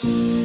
Thank you.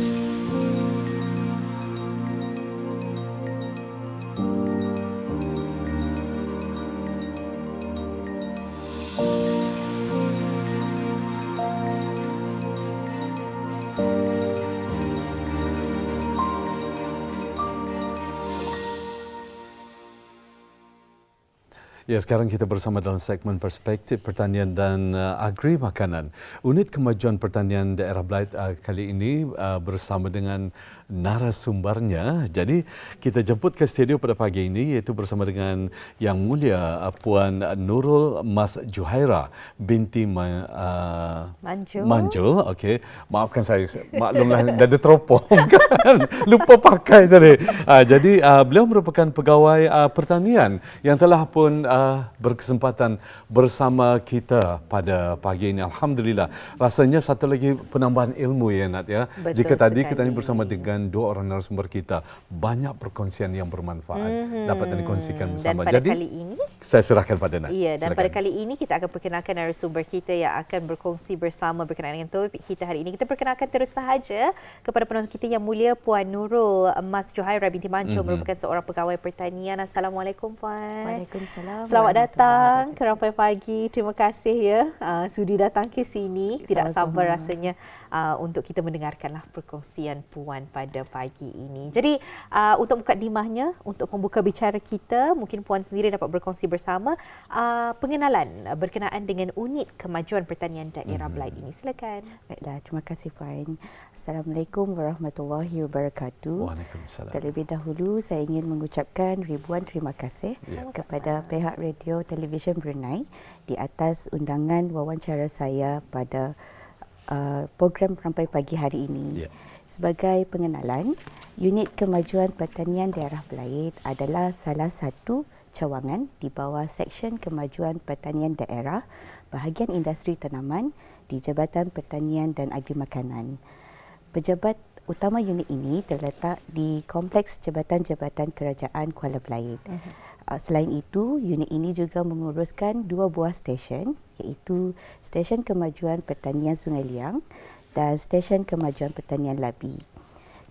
Ya, sekarang kita bersama dalam segmen perspektif pertanian dan uh, agri makanan. Unit kemajuan pertanian daerah Belait uh, kali ini uh, bersama dengan narasumbernya. Jadi, kita jemput ke studio pada pagi ini iaitu bersama dengan Yang Mulia uh, Puan Nurul Mas Juhaira binti Ma, uh, Manjul. Manjul, okey. Maafkan saya, maklumlah dah ada teropong kan. Lupa pakai tadi. Uh, jadi, uh, beliau merupakan pegawai uh, pertanian yang telah pun uh, berkesempatan bersama kita pada pagi ini. Alhamdulillah. Rasanya satu lagi penambahan ilmu ya Nat ya. Betul Jika tadi sekali. kita ini bersama dengan dua orang narasumber kita, banyak perkongsian yang bermanfaat mm-hmm. dapat dikongsikan bersama. Dan pada Jadi kali ini saya serahkan pada Nat. Ya, dan Silakan. pada kali ini kita akan perkenalkan narasumber kita yang akan berkongsi bersama berkenaan dengan topik kita hari ini. Kita perkenalkan terus sahaja kepada penonton kita yang mulia Puan Nurul Mas Johaira binti Mancur mm-hmm. merupakan seorang pegawai pertanian. Assalamualaikum Puan. Waalaikumsalam. Selamat datang ke Rampai Pagi. Terima kasih ya uh, sudi datang ke sini. Tidak Sama-sama. sabar rasanya uh, untuk kita mendengarkanlah perkongsian Puan pada pagi ini. Jadi uh, untuk mukadimahnya, untuk membuka bicara kita, mungkin Puan sendiri dapat berkongsi bersama uh, pengenalan berkenaan dengan unit kemajuan pertanian daerah mm-hmm. Belait ini. Silakan. Baiklah, terima kasih Puan. Assalamualaikum warahmatullahi wabarakatuh. Waalaikumsalam. Terlebih dahulu saya ingin mengucapkan ribuan terima kasih Ya. kepada pihak radio televisyen Brunei di atas undangan wawancara saya pada uh, program Rampai Pagi hari ini. Ya. Sebagai pengenalan, Unit Kemajuan Pertanian Daerah Belait adalah salah satu cawangan di bawah Seksyen Kemajuan Pertanian Daerah bahagian industri tanaman di Jabatan Pertanian dan Agri Makanan. Pejabat utama unit ini terletak di Kompleks Jabatan-Jabatan Kerajaan Kuala Belait. Uh, Selain itu, unit ini juga menguruskan dua buah stesen iaitu Stesen Kemajuan Pertanian Sungai Liang dan Stesen Kemajuan Pertanian Labi.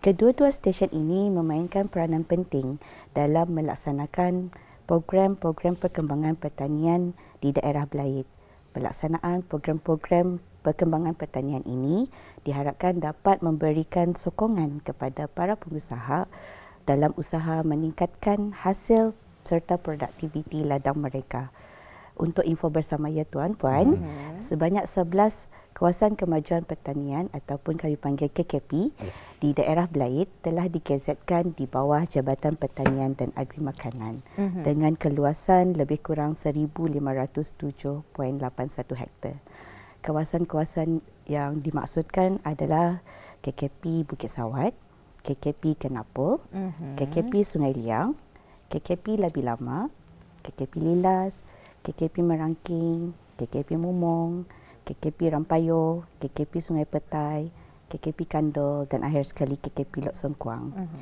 Kedua-dua stesen ini memainkan peranan penting dalam melaksanakan program-program perkembangan pertanian di daerah Belait. Pelaksanaan program-program perkembangan pertanian ini diharapkan dapat memberikan sokongan kepada para pengusaha dalam usaha meningkatkan hasil serta produktiviti ladang mereka. Untuk info bersama ya Tuan Puan, mm-hmm. sebanyak 11 kawasan kemajuan pertanian ataupun kami panggil KKP Ya. di daerah Belait telah digazetkan di bawah Jabatan Pertanian dan Agri Makanan mm-hmm. dengan keluasan lebih kurang 1507.81 hektar. Kawasan-kawasan yang dimaksudkan adalah KKP Bukit Sawat, KKP Kenapol, mm-hmm. KKP Sungai Liang, KKP Labi Lama, KKP Lilas, KKP Merangking, KKP Mumong, KKP Rampayo, KKP Sungai Petai, KKP Kandol dan akhir sekali KKP Lok Sengkuang. Mhm.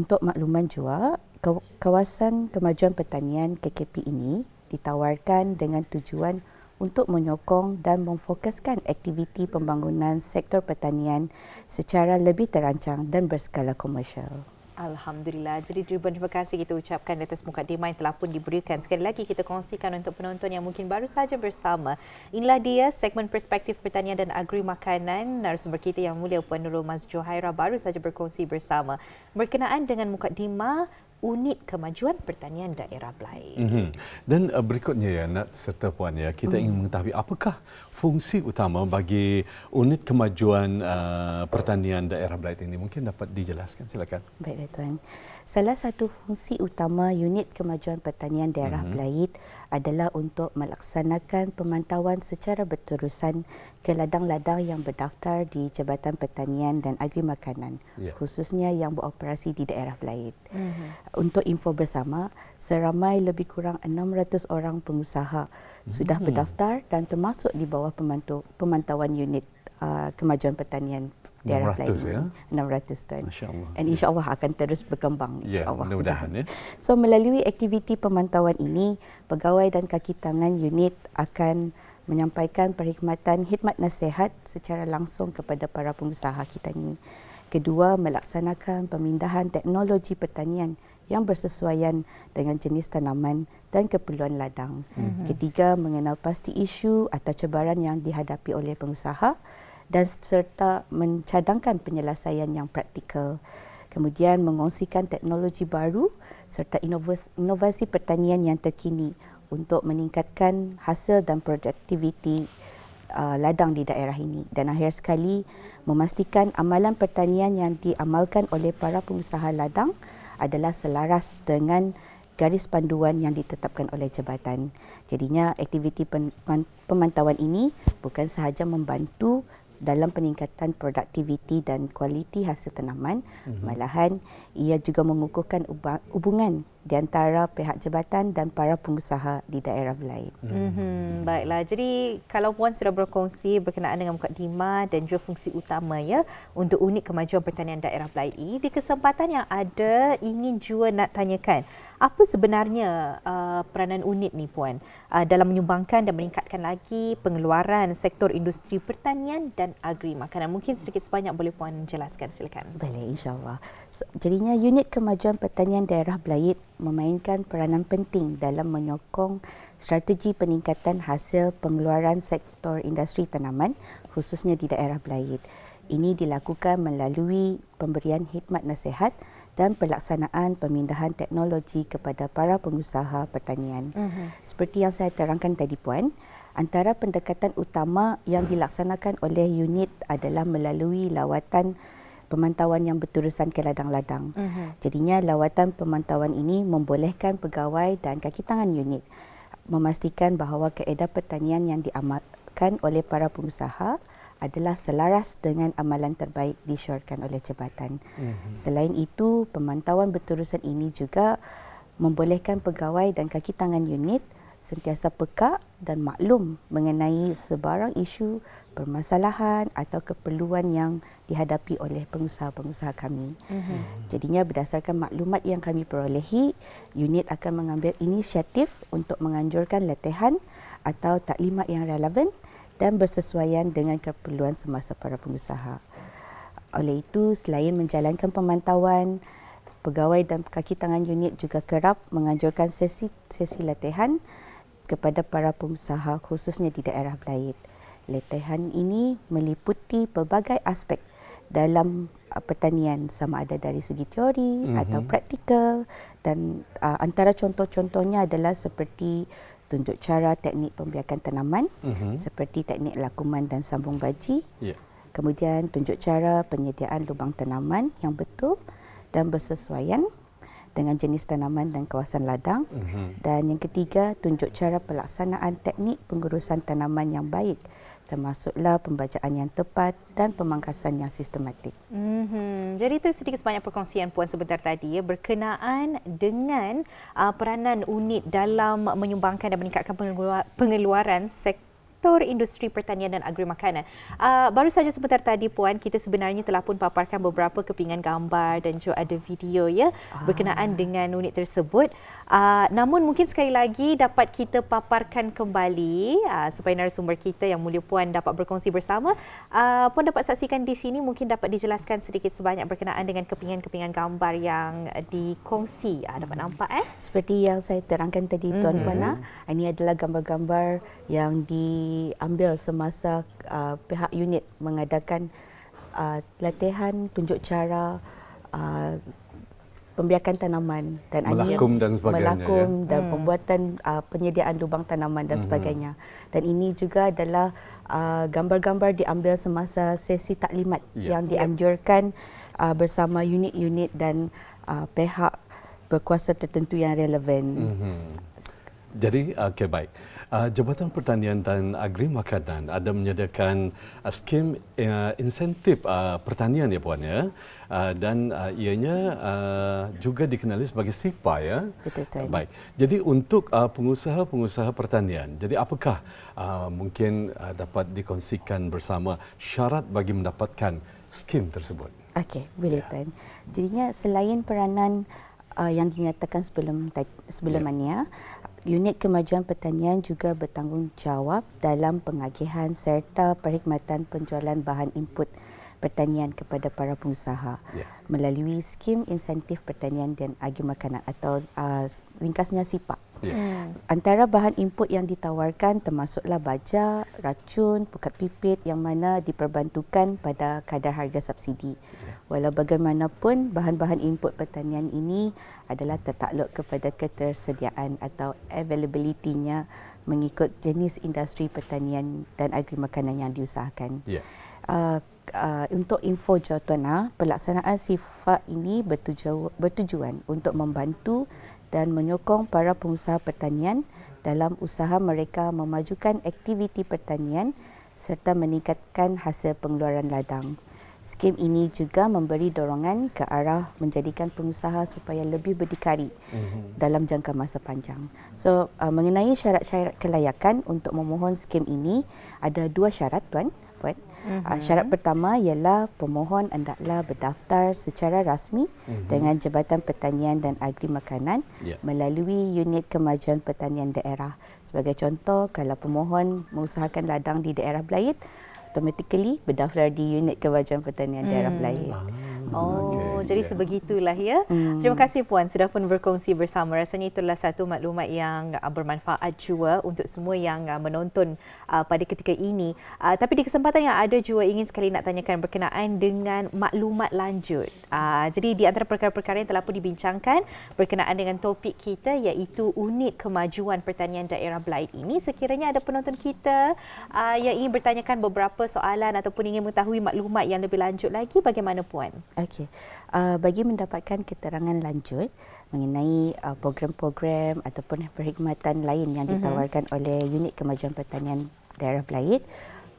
Untuk makluman juga, kaw- kawasan kemajuan pertanian KKP ini ditawarkan dengan tujuan untuk menyokong dan memfokuskan aktiviti pembangunan sektor pertanian secara lebih terancang dan berskala komersial. Alhamdulillah. Jadi terima kasih kita ucapkan atas mukadimah yang telah pun diberikan. Sekali lagi kita kongsikan untuk penonton yang mungkin baru saja bersama. Inilah dia segmen perspektif pertanian dan agri makanan. Narasumber kita yang mulia Puan Nurul Mas Johaira baru saja berkongsi bersama berkenaan dengan mukadimah unit kemajuan pertanian daerah Belait. Mm-hmm. Dan uh, berikutnya ya Nat serta Puan ya, kita mm. ingin mengetahui apakah fungsi utama bagi unit kemajuan uh, pertanian daerah Belait ini. Mungkin dapat dijelaskan silakan. Baiklah Tuan. Salah satu fungsi utama unit kemajuan pertanian daerah mm-hmm. Belait adalah untuk melaksanakan pemantauan secara berterusan ke ladang-ladang yang berdaftar di Jabatan Pertanian dan Agri Makanan, Ya. khususnya yang beroperasi di daerah Belait. Mhm. Untuk info bersama, seramai lebih kurang 600 orang pengusaha sudah berdaftar dan termasuk di bawah pemantau, pemantauan unit uh, kemajuan pertanian daerah 600 Belait. ya? 600 Tuan. Masya Allah. Dan insya-Allah akan terus berkembang Ya, mudah-mudahan ya. So melalui aktiviti pemantauan ini, pegawai dan kaki tangan unit akan menyampaikan perkhidmatan khidmat nasihat secara langsung kepada para pengusaha kita ni. Kedua, melaksanakan pemindahan teknologi pertanian yang bersesuaian dengan jenis tanaman dan keperluan ladang. Mm-hmm. Ketiga, mengenal pasti isu atau cabaran yang dihadapi oleh pengusaha dan serta mencadangkan penyelesaian yang praktikal. Kemudian mengongsikan teknologi baru serta inovasi pertanian yang terkini untuk meningkatkan hasil dan produktiviti uh, ladang di daerah ini. Dan akhir sekali, memastikan amalan pertanian yang diamalkan oleh para pengusaha ladang adalah selaras dengan garis panduan yang ditetapkan oleh jabatan. Jadinya aktiviti pemantauan ini bukan sahaja membantu dalam peningkatan produktiviti dan kualiti hasil tanaman, mm-hmm. malahan ia juga mengukuhkan hubungan di antara pihak jabatan dan para pengusaha di daerah lain. Mm-hmm. Baiklah, jadi kalau Puan sudah berkongsi berkenaan dengan mukadimah dan juga fungsi utama ya untuk unit kemajuan pertanian daerah Belaid ini, di kesempatan yang ada ingin juga nak tanyakan, apa sebenarnya uh, peranan unit ni Puan uh, dalam menyumbangkan dan meningkatkan lagi pengeluaran sektor industri pertanian dan agri makanan? Mungkin sedikit sebanyak boleh Puan jelaskan, silakan. Boleh, insyaAllah. So, jadinya unit kemajuan pertanian daerah Belaid memainkan peranan penting dalam menyokong strategi peningkatan hasil pengeluaran sektor industri tanaman khususnya di daerah Belaid. Ini dilakukan melalui pemberian khidmat nasihat dan pelaksanaan pemindahan teknologi kepada para pengusaha pertanian. Uh-huh. Seperti yang saya terangkan tadi puan, antara pendekatan utama yang dilaksanakan oleh unit adalah melalui lawatan pemantauan yang berterusan ke ladang-ladang. Uh-huh. Jadinya lawatan pemantauan ini membolehkan pegawai dan kaki tangan unit memastikan bahawa keadaan pertanian yang diamalkan oleh para pengusaha adalah selaras dengan amalan terbaik disyorkan oleh jabatan. Uh-huh. Selain itu, pemantauan berterusan ini juga membolehkan pegawai dan kaki tangan unit sentiasa peka dan maklum mengenai sebarang isu permasalahan atau keperluan yang dihadapi oleh pengusaha-pengusaha kami. Mm-hmm. Jadinya berdasarkan maklumat yang kami perolehi, unit akan mengambil inisiatif untuk menganjurkan latihan atau taklimat yang relevan dan bersesuaian dengan keperluan semasa para pengusaha. Oleh itu, selain menjalankan pemantauan, pegawai dan kaki tangan unit juga kerap menganjurkan sesi-sesi latihan kepada para pengusaha khususnya di daerah Belaid. Latihan ini meliputi pelbagai aspek dalam uh, pertanian sama ada dari segi teori mm-hmm. atau praktikal dan uh, antara contoh-contohnya adalah seperti tunjuk cara teknik pembiakan tanaman mm-hmm. seperti teknik lakuman dan sambung baji. Yeah. Kemudian tunjuk cara penyediaan lubang tanaman yang betul dan bersesuaian dengan jenis tanaman dan kawasan ladang. Mm-hmm. Dan yang ketiga, tunjuk cara pelaksanaan teknik pengurusan tanaman yang baik termasuklah pembacaan yang tepat dan pemangkasan yang sistematik. Mm-hmm. Jadi itu sedikit sebanyak perkongsian Puan sebentar tadi ya, berkenaan dengan uh, peranan unit dalam menyumbangkan dan meningkatkan pengeluaran sektor sektor industri pertanian dan agri makanan. Uh, baru saja sebentar tadi puan kita sebenarnya telah pun paparkan beberapa kepingan gambar dan juga ada video ya ah. berkenaan dengan unit tersebut. Uh, namun mungkin sekali lagi dapat kita paparkan kembali uh, supaya narasumber kita yang mulia puan dapat berkongsi bersama. Uh, puan dapat saksikan di sini mungkin dapat dijelaskan sedikit sebanyak berkenaan dengan kepingan-kepingan gambar yang dikongsi. Uh, dapat nampak eh? Seperti yang saya terangkan tadi tuan mm-hmm. puan, ini adalah gambar-gambar yang di diambil semasa uh, pihak unit mengadakan uh, latihan tunjuk cara uh, pembiakan tanaman dan melakum dan sebagainya melakum ya? dan hmm. pembuatan uh, penyediaan lubang tanaman dan hmm. sebagainya dan ini juga adalah uh, gambar-gambar diambil semasa sesi taklimat ya. yang dianjurkan uh, bersama unit-unit dan uh, pihak berkuasa tertentu yang relevan. Hmm. Jadi, okay, baik. Uh, Jabatan Pertanian dan Agri Makanan ada menyediakan uh, skim uh, insentif uh, pertanian ya puan ya uh, dan uh, ianya uh, juga dikenali sebagai SIPA ya. Betul betul. Baik. Jadi untuk uh, pengusaha-pengusaha pertanian, jadi apakah uh, mungkin uh, dapat dikongsikan bersama syarat bagi mendapatkan skim tersebut? Okey, boleh ya. tuan. Jadinya selain peranan uh, yang dinyatakan sebelum sebelum yeah unit kemajuan pertanian juga bertanggungjawab dalam pengagihan serta perkhidmatan penjualan bahan input pertanian kepada para pengusaha yeah. melalui skim insentif pertanian dan agri makanan atau uh, ringkasnya SIPAK. Yeah. Hmm. Antara bahan input yang ditawarkan termasuklah baja, racun, pukat pipit yang mana diperbantukan pada kadar harga subsidi. Yeah. Walau bagaimanapun bahan-bahan input pertanian ini adalah tertakluk kepada ketersediaan atau availability-nya mengikut jenis industri pertanian dan agri makanan yang diusahakan. Yeah. Uh, uh, untuk info Jawatana, pelaksanaan sifat ini bertuju, bertujuan untuk membantu dan menyokong para pengusaha pertanian dalam usaha mereka memajukan aktiviti pertanian serta meningkatkan hasil pengeluaran ladang. Skim ini juga memberi dorongan ke arah menjadikan pengusaha supaya lebih berdikari mm-hmm. dalam jangka masa panjang. So, uh, mengenai syarat-syarat kelayakan untuk memohon skim ini, ada dua syarat, Tuan. Puan. Mm-hmm. Syarat pertama ialah pemohon hendaklah berdaftar secara rasmi mm-hmm. dengan Jabatan Pertanian dan Agri Makanan yeah. melalui unit kemajuan pertanian daerah. Sebagai contoh, kalau pemohon mengusahakan ladang di daerah Belayit, automatically berdaftar di unit kemajuan pertanian mm. daerah Belayit. Ah. Oh, okay. jadi yeah. sebegitulah ya. Hmm. Terima kasih puan sudah pun berkongsi bersama. Rasanya itulah satu maklumat yang uh, bermanfaat juga untuk semua yang uh, menonton uh, pada ketika ini. Uh, tapi di kesempatan yang ada juga ingin sekali nak tanyakan berkenaan dengan maklumat lanjut. Uh, jadi di antara perkara-perkara yang telah pun dibincangkan berkenaan dengan topik kita iaitu unit kemajuan pertanian daerah Belaid ini. Sekiranya ada penonton kita uh, yang ingin bertanyakan beberapa soalan ataupun ingin mengetahui maklumat yang lebih lanjut lagi bagaimana puan? Okey. Uh, bagi mendapatkan keterangan lanjut mengenai uh, program-program ataupun perkhidmatan lain yang mhm. ditawarkan mm-hmm. oleh unit kemajuan pertanian daerah Belaid,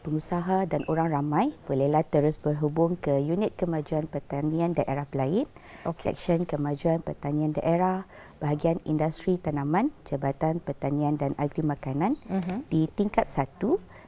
pengusaha dan orang ramai bolehlah terus berhubung ke unit kemajuan pertanian daerah Belaid, okay. seksyen kemajuan pertanian daerah, bahagian industri tanaman, Jabatan Pertanian dan Agri Makanan mm-hmm. di tingkat 1,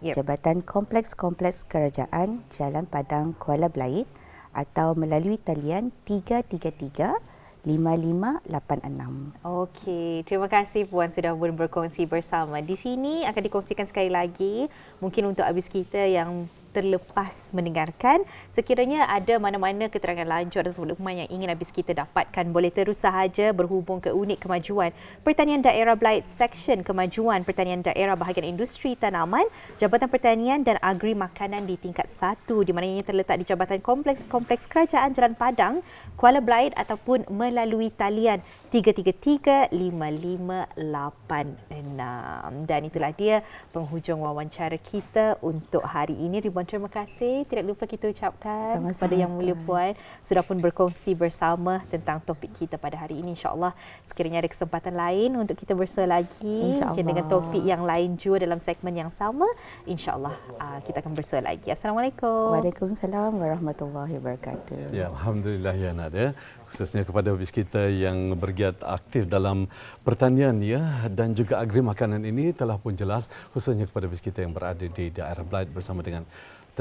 yep. Jabatan Kompleks-Kompleks Kerajaan Jalan Padang Kuala Belaid atau melalui talian 333 5586. Okey, terima kasih puan sudah berkongsi bersama. Di sini akan dikongsikan sekali lagi mungkin untuk habis kita yang terlepas mendengarkan. Sekiranya ada mana-mana keterangan lanjut atau maklumat yang ingin habis kita dapatkan, boleh terus sahaja berhubung ke unit kemajuan Pertanian Daerah Blight Section Kemajuan Pertanian Daerah Bahagian Industri Tanaman, Jabatan Pertanian dan Agri Makanan di tingkat 1 di mana ini terletak di Jabatan Kompleks Kompleks Kerajaan Jalan Padang, Kuala Blight ataupun melalui talian 333-5586. Dan itulah dia penghujung wawancara kita untuk hari ini. Ribuan terima kasih. Tidak lupa kita ucapkan Sama-sama kepada Yang Mulia Puan sudah pun berkongsi bersama tentang topik kita pada hari ini. InsyaAllah sekiranya ada kesempatan lain untuk kita bersua lagi mungkin dengan topik yang lain juga dalam segmen yang sama. InsyaAllah uh, kita akan bersua lagi. Assalamualaikum. Waalaikumsalam warahmatullahi wabarakatuh. Ya, Alhamdulillah ya Nadia khususnya kepada bis kita yang bergiat aktif dalam pertanian ya dan juga agri makanan ini telah pun jelas khususnya kepada bis kita yang berada di daerah Blight bersama dengan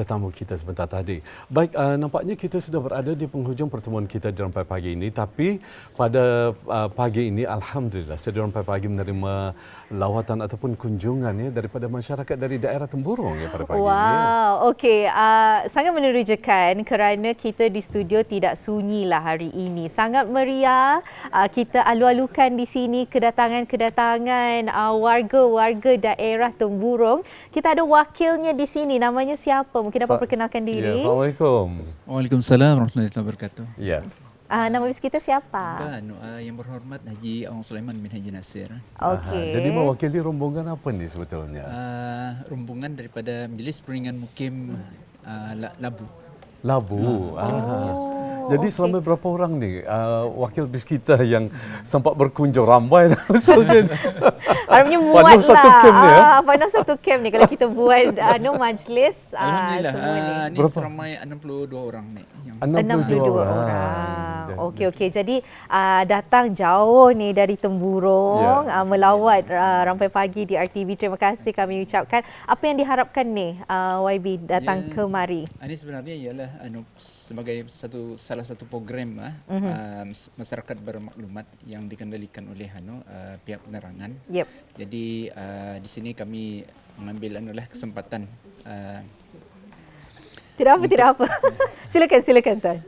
tetamu kita sebentar tadi. Baik, uh, nampaknya kita sudah berada di penghujung pertemuan kita di Rampai Pagi ini. Tapi pada uh, pagi ini, Alhamdulillah, Studio Rampai Pagi menerima lawatan ataupun kunjungan ya, daripada masyarakat dari daerah Temburung ya, pada pagi wow. ini. Wow, ya. okey. Uh, sangat menerujakan kerana kita di studio tidak sunyi lah hari ini. Sangat meriah. Uh, kita alu-alukan di sini kedatangan-kedatangan uh, warga-warga daerah Temburung. Kita ada wakilnya di sini. Namanya siapa? Mungkin dapat perkenalkan diri. Ya, Assalamualaikum. Waalaikumsalam warahmatullahi wabarakatuh. Ya. Uh, nama bis kita siapa? Banu, uh, yang berhormat Haji Awang Sulaiman bin Haji Nasir. Okey. Jadi mewakili rombongan apa ni sebetulnya? Uh, rombongan daripada Majlis Peringatan Mukim uh, Labu. Labu. Uh, ah. Yes. Jadi okay. selama berapa orang ni uh, wakil bis kita yang sempat berkunjung ramai dah maksudnya. Harapnya muat lah. satu camp ni ya. Ah, Panas satu camp ni kalau kita buat uh, no majlis. Alhamdulillah. Uh, uh, ni berapa? seramai 62 orang ni. 62 orang. orang. Okey okey. Jadi uh, datang jauh ni dari Temburung yeah. uh, melawat uh, rampai pagi di RTV. Terima kasih kami ucapkan. Apa yang diharapkan ni uh, YB datang yeah. ke mari? Ini sebenarnya ialah anu sebagai satu salah salah satu program uh, uh, masyarakat bermaklumat yang dikendalikan oleh anu uh, pihak penerangan. Yep. Jadi uh, di sini kami mengambil anulah kesempatan uh, Tidak apa, tidak apa. silakan, silakan Tuan.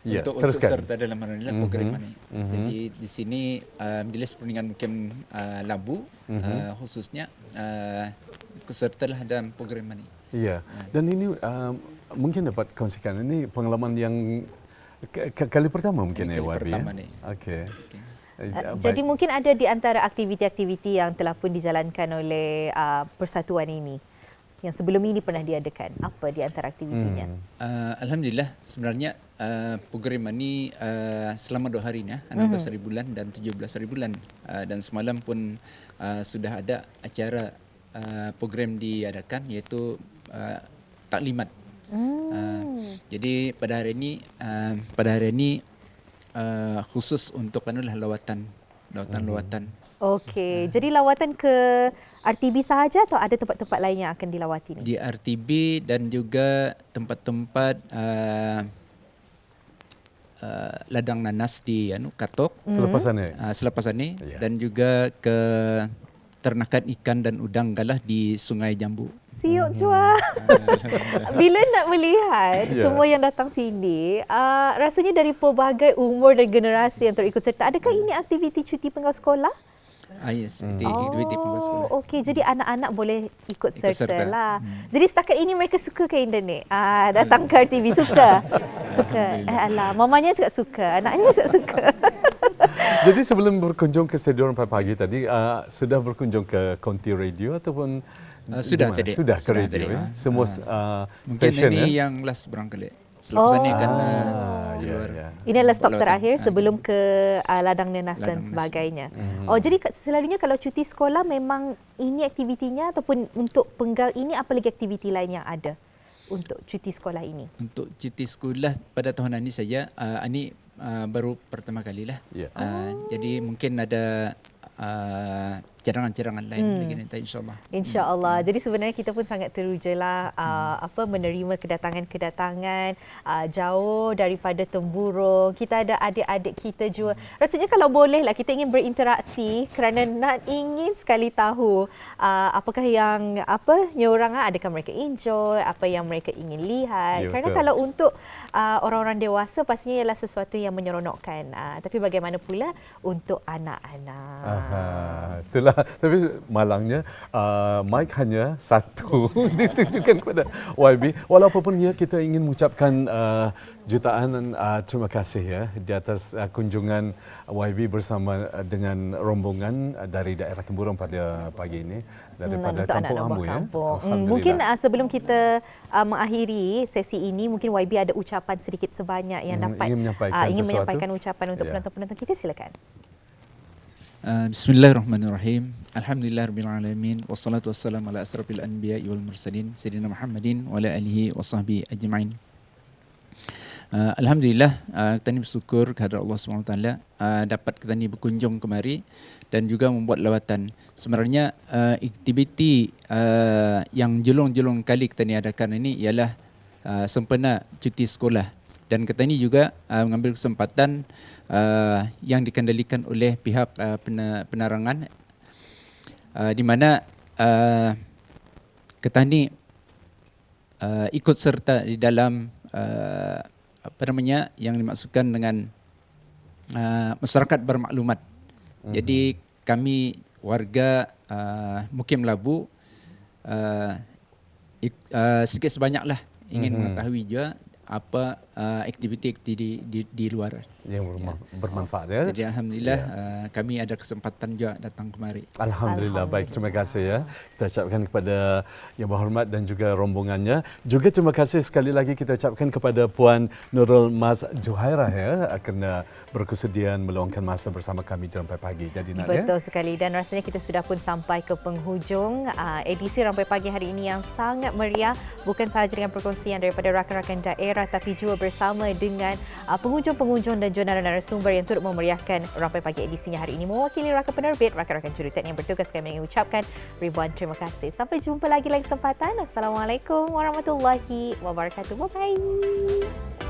Ya, untuk untuk teruskan. serta dalam inilah program ini. Jadi di sini uh, Majlis Perundingan Mukim uh, Labu uh, khususnya uh, kesertalah dalam program ini. Ya, dan ini uh, mungkin dapat kongsikan ini pengalaman yang kali pertama mungkin Ini ya, kali Wabi. pertama ya? ni. Okey. Okay. Eh, Uh, baik. Jadi mungkin ada di antara aktiviti-aktiviti yang telah pun dijalankan oleh uh, persatuan ini yang sebelum ini pernah diadakan. Apa di antara aktivitinya? Hmm. Uh, Alhamdulillah sebenarnya uh, program ini uh, selama dua hari ni, ya, 16 hari bulan dan 17 hari bulan uh, dan semalam pun uh, sudah ada acara uh, program diadakan iaitu uh, taklimat. Uh, jadi pada hari ini uh, pada hari ini uh, khusus untuk anulah lawatan lawatan-lawatan Okey, jadi lawatan ke RTB sahaja atau ada tempat-tempat lain yang akan dilawati ni? di RTB dan juga tempat-tempat uh, uh, ladang nanas di anu Katok Selepas sana. uh, selepas ini Ya. dan juga ke ternakan ikan dan udang galah di Sungai Jambu. Siuk cua. Bila nak melihat Ya. semua yang datang sini, uh, rasanya dari pelbagai umur dan generasi yang terikut serta. Adakah ini aktiviti cuti penggal sekolah? Ah yes, itu aktiviti pembuat sekolah. Oh, okey. Jadi anak-anak boleh ikut serta, serta. lah. Hmm. Jadi setakat ini mereka suka ke internet? Ah, datang ke RTV suka. suka. Eh alah, mamanya juga suka, anaknya juga suka. Jadi sebelum berkunjung ke Stadion pagi tadi, uh, sudah berkunjung ke Konti Radio ataupun Uh, sudah tadi. Sudah ke Sudah radio tadi. ya. Ah. Semua Ah. uh, Mungkin stesen ini ya. yang last barangkali. Selepas ini akan uh, Ah, ya, keluar. ya. Ini adalah stop terakhir Ah, sebelum ke uh, ladang nenas dan Ladang nenas. sebagainya. Oh, jadi selalunya kalau cuti sekolah memang ini aktivitinya ataupun untuk penggal ini apa lagi aktiviti lain yang ada untuk cuti sekolah ini? Untuk cuti sekolah pada tahun ini saja, uh, ini uh, baru pertama kali lah. Ya. Uh, Jadi mungkin ada uh, cadangan-cadangan lain Hmm. lagi nanti insyaAllah. InsyaAllah. Jadi sebenarnya kita pun sangat terujalah uh, apa menerima kedatangan-kedatangan uh, jauh daripada temburung. Kita ada adik-adik kita juga. Rasanya kalau boleh lah kita ingin berinteraksi kerana nak ingin sekali tahu uh, apakah yang apa nyeorangan adakah mereka enjoy, apa yang mereka ingin lihat. Ya, kerana betul. kalau untuk uh, orang-orang dewasa pastinya ialah sesuatu yang menyeronokkan. Uh, tapi bagaimana pula untuk anak-anak? Aha, itulah. Tapi malangnya uh, mic hanya satu ditujukan kepada YB. Walaupun ya kita ingin mengucapkan uh, jutaan uh, terima kasih ya di atas uh, kunjungan YB bersama uh, dengan rombongan uh, dari daerah Temburong pada pagi ini daripada untuk kampung Amu ya. kampung. Hmm, mungkin uh, sebelum kita uh, mengakhiri sesi ini, mungkin YB ada ucapan sedikit sebanyak yang Hmm, dapat ingin menyampaikan uh, ingin sesuatu? menyampaikan ucapan untuk Ya. penonton-penonton kita silakan. Uh, Bismillahirrahmanirrahim. Alhamdulillahirabbil wassalatu wassalamu ala asrafil anbiya'i wal mursalin sayyidina Muhammadin wa ala alihi wa sahbihi ajma'in. Uh, Alhamdulillah uh, kita ni bersyukur kehadrat Allah SWT uh, dapat kita ni berkunjung kemari dan juga membuat lawatan. Sebenarnya uh, aktiviti uh, yang jelong-jelong kali kita ni adakan ini ialah uh, sempena cuti sekolah dan kita ni juga uh, mengambil kesempatan uh, yang dikendalikan oleh pihak uh, penerangan uh, di mana uh, kita ni uh, ikut serta di dalam uh, apa namanya yang dimaksudkan dengan uh, masyarakat bermaklumat. Mm-hmm. Jadi kami warga uh, Mukim Labu uh, ik, uh, sedikit sebanyaklah ingin mm-hmm. mengetahui juga apa uh, aktiviti-aktiviti di, di, di luar. yang berma- bermanfaat ya. Jadi alhamdulillah uh, kami ada kesempatan juga datang kemari. Alhamdulillah. Baik, terima kasih ya. Kita ucapkan kepada Yang Berhormat dan juga rombongannya. Juga terima kasih sekali lagi kita ucapkan kepada Puan Nurul Mas Juhairah ya kerana berkesudian meluangkan masa bersama kami dalam pagi. Jadi nak ya. Betul sekali dan rasanya kita sudah pun sampai ke penghujung uh, edisi Rampai Pagi hari ini yang sangat meriah bukan sahaja dengan perkongsian daripada rakan-rakan daerah tapi juga bersama dengan uh, pengunjung-pengunjung dan jurnalis narasumber yang turut memeriahkan Rampai Pagi edisinya hari ini mewakili rakan penerbit, rakan-rakan juruteknik yang bertugas kami ingin ucapkan ribuan terima kasih. Sampai jumpa lagi lain kesempatan. Assalamualaikum warahmatullahi wabarakatuh. Bye-bye.